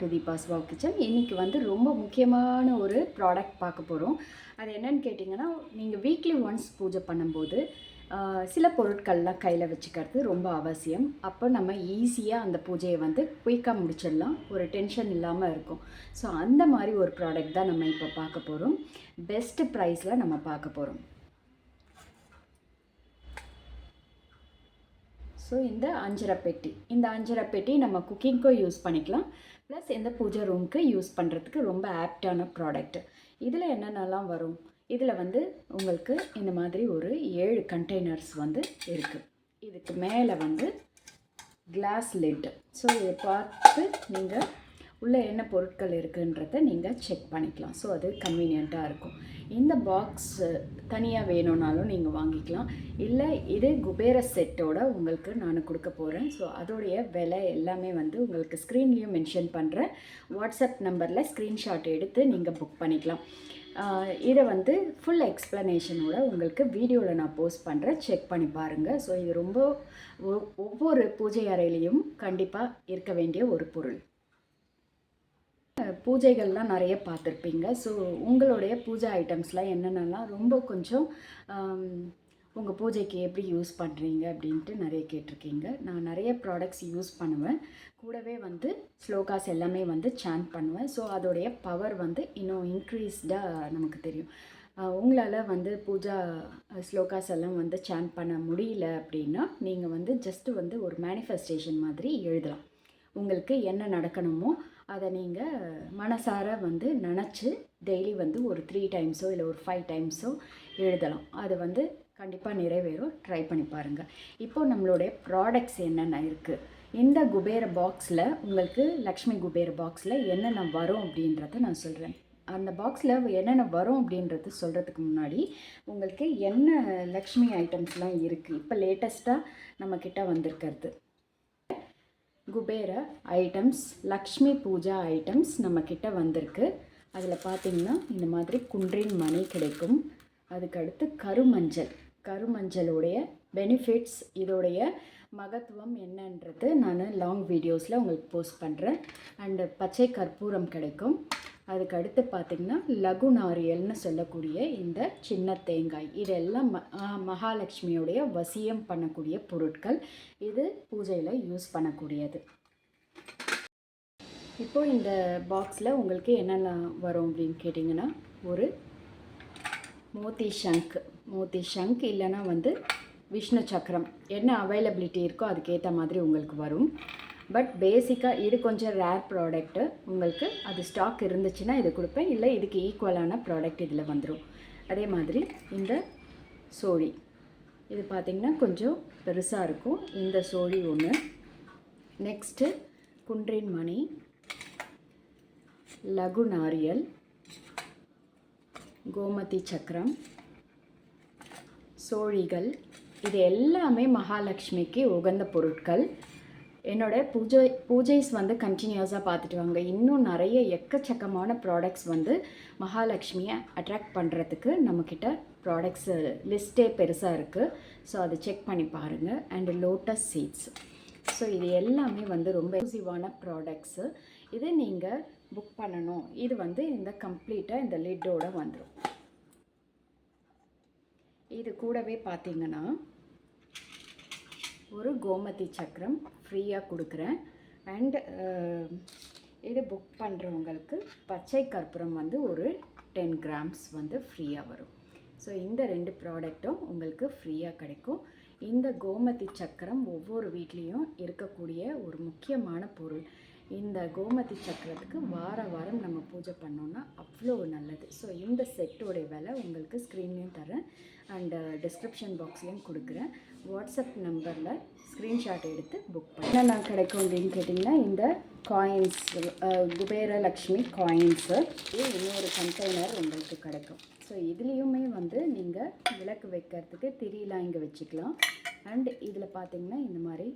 To Deepa's wow kitchen இன்றைக்கி வந்து ரொம்ப முக்கியமான ஒரு ப்ராடக்ட் பார்க்க போகிறோம் அது என்னென்னு கேட்டிங்கன்னா நீங்கள் வீக்லி ஒன்ஸ் பூஜை பண்ணும்போது சில பொருட்கள்லாம் கையில் வச்சுக்கிறது ரொம்ப அவசியம். அப்போ நம்ம ஈஸியாக அந்த பூஜையை வந்து குயிக்காக முடிச்சிடலாம். ஒரு டென்ஷன் இல்லாமல் இருக்கும். ஸோ அந்த மாதிரி ஒரு ப்ராடக்ட் தான் நம்ம இப்போ பார்க்க போகிறோம் பெஸ்ட் ப்ரைஸில் நம்ம பார்க்க போகிறோம் ஸோ இந்த அஞ்சரை பெட்டி. இந்த அஞ்சரை பெட்டி நம்ம குக்கிங்க்கும் யூஸ் பண்ணிக்கலாம். ப்ளஸ் எந்த பூஜை ரூமுக்கு யூஸ் பண்ணுறதுக்கு ரொம்ப ஆப்டான ப்ராடக்ட் இதில் என்னென்னலாம் வரும்? இதில் வந்து உங்களுக்கு இந்த மாதிரி ஒரு ஏழு கண்டெய்னர்ஸ் வந்து இருக்குது இதுக்கு மேலே வந்து கிளாஸ் லிட் ஸோ இதை பார்த்து நீங்கள் உள்ளே என்ன பொருட்கள் இருக்குன்றதை நீங்கள் செக் பண்ணிக்கலாம். ஸோ அது கன்வீனியண்ட்டாக இருக்கும். இந்த பாக்ஸ் தனியாக வேணும்னாலும் நீங்கள் வாங்கிக்கலாம். இல்லை இது குபேர செட்டோட உங்களுக்கு நான் கொடுக்க போகிறேன் ஸோ அதோடைய விலை எல்லாமே வந்து உங்களுக்கு ஸ்க்ரீன்லேயும் மென்ஷன் பண்ணுறேன் வாட்ஸ்அப் நம்பரில் ஸ்க்ரீன்ஷாட் எடுத்து நீங்கள் புக் பண்ணிக்கலாம். இதை வந்து ஃபுல் எக்ஸ்ப்ளனேஷனோட உங்களுக்கு வீடியோவில் நான் போஸ்ட் பண்ணுறேன் செக் பண்ணி பாருங்கள் ஸோ இது ரொம்ப ஒ- ஒவ்வொரு பூஜை அறையிலையும் கண்டிப்பாக இருக்க வேண்டிய ஒரு பொருள். பூஜைகள்லாம் நிறைய பார்த்துருப்பீங்க. ஸோ உங்களுடைய பூஜை ஐட்டம்ஸ்லாம் என்னென்னலாம் ரொம்ப கொஞ்சம் உங்கள் பூஜைக்கு எப்படி யூஸ் பண்ணுறீங்க அப்படின்ட்டு நிறைய கேட்டிருக்கீங்க. நான் நிறைய ப்ராடக்ட்ஸ் யூஸ் பண்ணுவேன். கூடவே வந்து ஸ்லோகாஸ் எல்லாமே வந்து சாண்ட் பண்ணுவேன். ஸோ அதோடைய பவர் வந்து இன்னும் இன்க்ரீஸ்டாக நமக்கு தெரியும். உங்களால் வந்து பூஜா ஸ்லோகாஸ் எல்லாம் வந்து சாண்ட் பண்ண முடியல அப்படின்னா நீங்கள் வந்து ஜஸ்ட்டு வந்து ஒரு மேனிஃபெஸ்டேஷன் மாதிரி எழுதலாம். உங்களுக்கு என்ன நடக்கணுமோ அதை நீங்கள் மனசார வந்து நினச்சி டெய்லி வந்து ஒரு த்ரீ டைம்ஸோ இல்லை ஒரு ஃபைவ் டைம்ஸோ எழுதலாம். அது வந்து கண்டிப்பாக நிறைவேறும். ட்ரை பண்ணி பாருங்கள் இப்போது நம்மளுடைய ப்ராடக்ட்ஸ் என்னென்ன இருக்குது இந்த குபேர பாக்ஸில் உங்களுக்கு லக்ஷ்மி குபேர பாக்ஸில் என்னென்ன வரும் அப்படின்றத நான் சொல்கிறேன் அந்த பாக்ஸில் என்னென்ன வரும் அப்படின்றது சொல்கிறதுக்கு முன்னாடி உங்களுக்கு என்ன லக்ஷ்மி ஐட்டம்ஸ்லாம் இருக்குது இப்போ லேட்டஸ்ட்டாக நம்மக்கிட்ட வந்திருக்கிறது. குபேர ஐட்டம்ஸ் லக்ஷ்மி பூஜா ஐட்டம்ஸ் நம்மக்கிட்ட வந்திருக்கு. அதில் பார்த்திங்கன்னா இந்த மாதிரி குன்றின் மணி கிடைக்கும். அதுக்கடுத்து கருமஞ்சள். கருமஞ்சளுடைய பெனிஃபிட்ஸ் இதோடைய மகத்துவம் என்னன்றது நான் லாங் வீடியோஸில் உங்களுக்கு போஸ்ட் பண்ணுறேன் அண்டு பச்சை கற்பூரம் கிடைக்கும். அதுக்கு அடுத்து பார்த்திங்கன்னா லகு நாரியல்னு சொல்லக்கூடிய இந்த சின்ன தேங்காய். இதெல்லாம் ம மகாலட்சுமியுடைய வசியம் பண்ணக்கூடிய பொருட்கள். இது பூஜையில் யூஸ் பண்ணக்கூடியது. இப்போ இந்த பாக்ஸில் உங்களுக்கு என்னென்ன வரும் அப்படின்னு கேட்டிங்கன்னா ஒரு மோத்தி ஷங்க். மோத்தி ஷங்க் இல்லைன்னா வந்து விஷ்ணு சக்கரம். என்ன அவைலபிலிட்டி இருக்கோ அதுக்கேற்ற மாதிரி உங்களுக்கு வரும். பட் பேசிக்காக இது கொஞ்சம் ரேர் ப்ராடக்ட்டு உங்களுக்கு அது ஸ்டாக் இருந்துச்சுன்னா இது கொடுப்பேன். இல்லை இதுக்கு ஈக்குவலான ப்ராடக்ட் இதில் வந்துடும் அதே மாதிரி இந்த சோழி இது பார்த்திங்கன்னா கொஞ்சம் பெருசாக இருக்கும். இந்த சோழி ஒன்று நெக்ஸ்ட்டு குன்றின் மணி. லகு நாரியல். கோமதி சக்கரம். சோழிகள். இது எல்லாமே மகாலட்சுமிக்கு உகந்த பொருட்கள். என்னோட பூஜை பூஜைஸ் வந்து கண்டினியூஸாக பார்த்துட்டு வாங்க. இன்னும் நிறைய எக்கச்சக்கமான ப்ராடக்ட்ஸ் வந்து மகாலட்சுமியை அட்ராக்ட் பண்ணுறதுக்கு நம்மக்கிட்ட ப்ராடக்ட்ஸ் லிஸ்ட்டே பெருசாக இருக்குது ஸோ அதை செக் பண்ணி பாருங்கள் அண்டு லோட்டஸ் சீட்ஸ் ஸோ இது எல்லாமே வந்து ரொம்ப எக்ஸ்க்ளூசிவான ப்ராடக்ட்ஸு இது நீங்கள் புக் பண்ணணும். இது வந்து இந்த கம்ப்ளீட்டாக இந்த லிட்டோட வந்துடும் இது கூடவே பார்த்தீங்கன்னா ஒரு கோமதி சக்கரம் ஃப்ரீயாக கொடுக்குறேன். அண்ட் இது புக் பண்ணுறவங்களுக்கு பச்சை கற்பூரம் வந்து ஒரு டென் கிராம்ஸ் வந்து ஃப்ரீயாக வரும். ஸோ இந்த ரெண்டு ப்ராடக்ட்டும் உங்களுக்கு ஃப்ரீயாக கிடைக்கும். இந்த கோமதி சக்கரம் ஒவ்வொரு வீட்லேயும் இருக்கக்கூடிய ஒரு முக்கியமான பொருள். இந்த கோமதி சக்கரத்துக்கு வார வாரம் நம்ம பூஜை பண்ணோன்னா அவ்வளோ நல்லது. ஸோ இந்த செட்டோடைய விலை உங்களுக்கு ஸ்க்ரீன்லேயும் தரேன். அண்டு டிஸ்கிரிப்ஷன் பாக்ஸ்லேயும் கொடுக்குறேன். வாட்ஸ்அப் நம்பரில் ஸ்க்ரீன்ஷாட் எடுத்து புக் பண்ண. நான் கிடைக்கும் அப்படின்னு கேட்டிங்கன்னா இந்த காயின்ஸ் uh, குபேரலக்ஷ்மி காயின்ஸு இன்னொரு கண்டெய்னர் உங்களுக்கு கிடைக்கும். ஸோ இதுலேயுமே வந்து நீங்கள் விளக்கு வைக்கிறதுக்கு திரியெலாம் இங்கே வச்சுக்கலாம். அண்ட் இதில் பார்த்தீங்கன்னா இந்த மாதிரி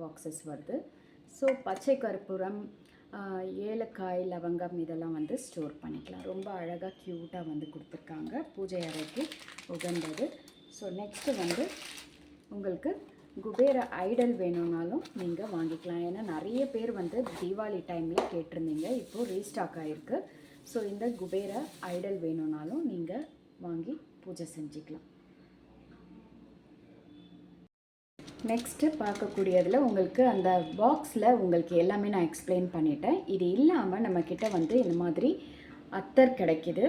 பாக்ஸஸ் வருது. ஸோ பச்சை கற்பூரம் ஏலக்காய் லவங்கம் இதெல்லாம் வந்து ஸ்டோர் பண்ணிக்கலாம். ரொம்ப அழகாக க்யூட்டாக வந்து கொடுத்துருக்காங்க. பூஜை அறைக்கு உகந்தது. ஸோ நெக்ஸ்ட்டு வந்து உங்களுக்கு குபேர ஐடல் வேணும்னாலும் நீங்கள் வாங்கிக்கலாம். ஏன்னா நிறைய பேர் வந்து தீபாவளி டைமில் கேட்டிருந்தீங்க. இப்போது ரீஸ்டாக் ஆகிருக்கு ஸோ இந்த குபேர ஐடல் வேணும்னாலும் நீங்கள் வாங்கி பூஜை செஞ்சுக்கலாம். நெக்ஸ்ட்டு பார்க்கக்கூடியதில் உங்களுக்கு அந்த பாக்ஸில் உங்களுக்கு எல்லாமே நான் எக்ஸ்பிளைன் பண்ணிட்டேன். இது இல்லாமல் நம்மக்கிட்ட வந்து இந்த மாதிரி அத்தர் கிடைக்கிது.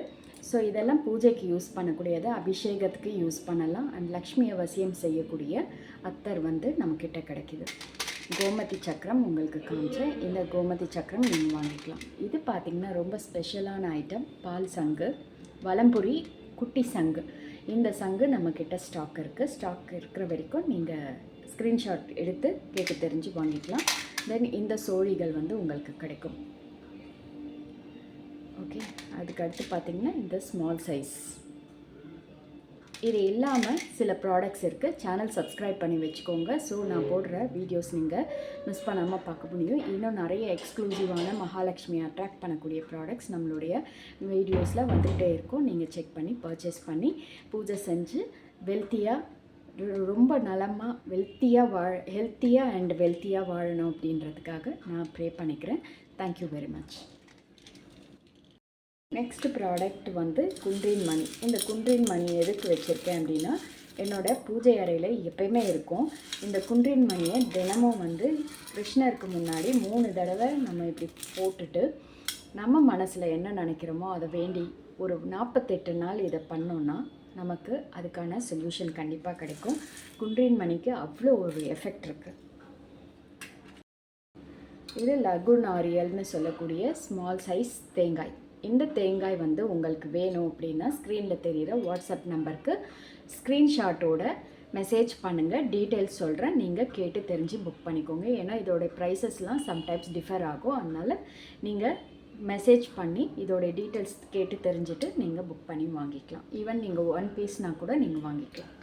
ஸோ இதெல்லாம் பூஜைக்கு யூஸ் பண்ணக்கூடியது அபிஷேகத்துக்கு யூஸ் பண்ணலாம். அண்ட் லக்ஷ்மி அவசியம் செய்யக்கூடிய அத்தர் வந்து நம்மக்கிட்ட கிடைக்கிது. கோமதி சக்கரம் உங்களுக்கு காமிச்சேன். இந்த கோமதி சக்கரம் நீங்கள் வாங்கிக்கலாம். இது பார்த்திங்கன்னா ரொம்ப ஸ்பெஷலான ஐட்டம் பால் சங்கு வலம்புரி குட்டி சங்கு. இந்த சங்கு நம்மக்கிட்ட ஸ்டாக் இருக்குது ஸ்டாக் இருக்கிற வரைக்கும் நீங்கள் ஸ்க்ரீன்ஷாட் எடுத்து கேட்டு தெரிஞ்சு வாங்கிக்கலாம். தென் இந்த சோழிகள் வந்து உங்களுக்கு கிடைக்கும். ஓகே அதுக்கு அடுத்து பார்த்தீங்கன்னா இந்த ஸ்மால் சைஸ் இது இல்லாமல் சில ப்ராடக்ட்ஸ் இருக்குது சேனல் சப்ஸ்கிரைப் பண்ணி வச்சுக்கோங்க. ஸோ நான் போடுற வீடியோஸ் நீங்கள் மிஸ் பண்ணாமல் பார்க்க முடியும். இன்னும் நிறைய எக்ஸ்க்ளூசிவான மகாலட்சுமி அட்ராக்ட் பண்ணக்கூடிய ப்ராடக்ட்ஸ் நம்மளுடைய வீடியோஸில் வந்துகிட்டே இருக்கும். நீங்கள் செக் பண்ணி பர்ச்சேஸ் பண்ணி பூஜை செஞ்சு வெல்த்தியாக ரொம்ப நலமாக வெல்த்தியாக வாழ் ஹெல்த்தியாக அண்ட் வெல்த்தியாக வாழணும் அப்படின்றதுக்காக நான் ப்ரே பண்ணிக்கிறேன். Thank you very much next product வந்து குன்றின் மணி. இந்த குன்றின் மணி எதுக்கு வச்சுருக்கேன் அப்படின்னா என்னோடய பூஜை அறையில் எப்பயுமே இருக்கும். இந்த குன்றின் மணியை தினமும் வந்து கிருஷ்ணருக்கு முன்னாடி மூணு தடவை நம்ம இப்படி போட்டுட்டு நம்ம மனசில் என்ன நினைக்கிறோமோ அதை வேண்டி ஒரு நாற்பத்தெட்டு நாள் இதை பண்ணோன்னா நமக்கு அதுக்கான சொல்யூஷன் கண்டிப்பாக கிடைக்கும். குன்றின் மணிக்கு அவ்வளோ ஒரு எஃபெக்ட் இருக்குது இது லகு நாரியல்னு சொல்லக்கூடிய ஸ்மால் சைஸ் தேங்காய். இந்த தேங்காய் வந்து உங்களுக்கு வேணும் அப்படின்னா ஸ்க்ரீனில் தெரிகிற வாட்ஸ்அப் நம்பருக்கு ஸ்க்ரீன்ஷாட்டோட மெசேஜ் பண்ணுங்கள் டீட்டெயில்ஸ் சொல்கிறேன் நீங்கள் கேட்டு தெரிஞ்சு புக் பண்ணிக்கோங்க. ஏன்னா இதோட ப்ரைஸஸ்லாம் சம்டைம்ஸ் டிஃபர் ஆகும். அதனால் நீங்கள் மெசேஜ் பண்ணி இதோட டீட்டெயில்ஸ் கேட்டு தெரிஞ்சுட்டு நீங்கள் புக் பண்ணி வாங்கிக்கலாம். ஈவன் நீங்கள் ஒன் பீஸ்னால் கூட நீங்கள் வாங்கிக்கலாம்.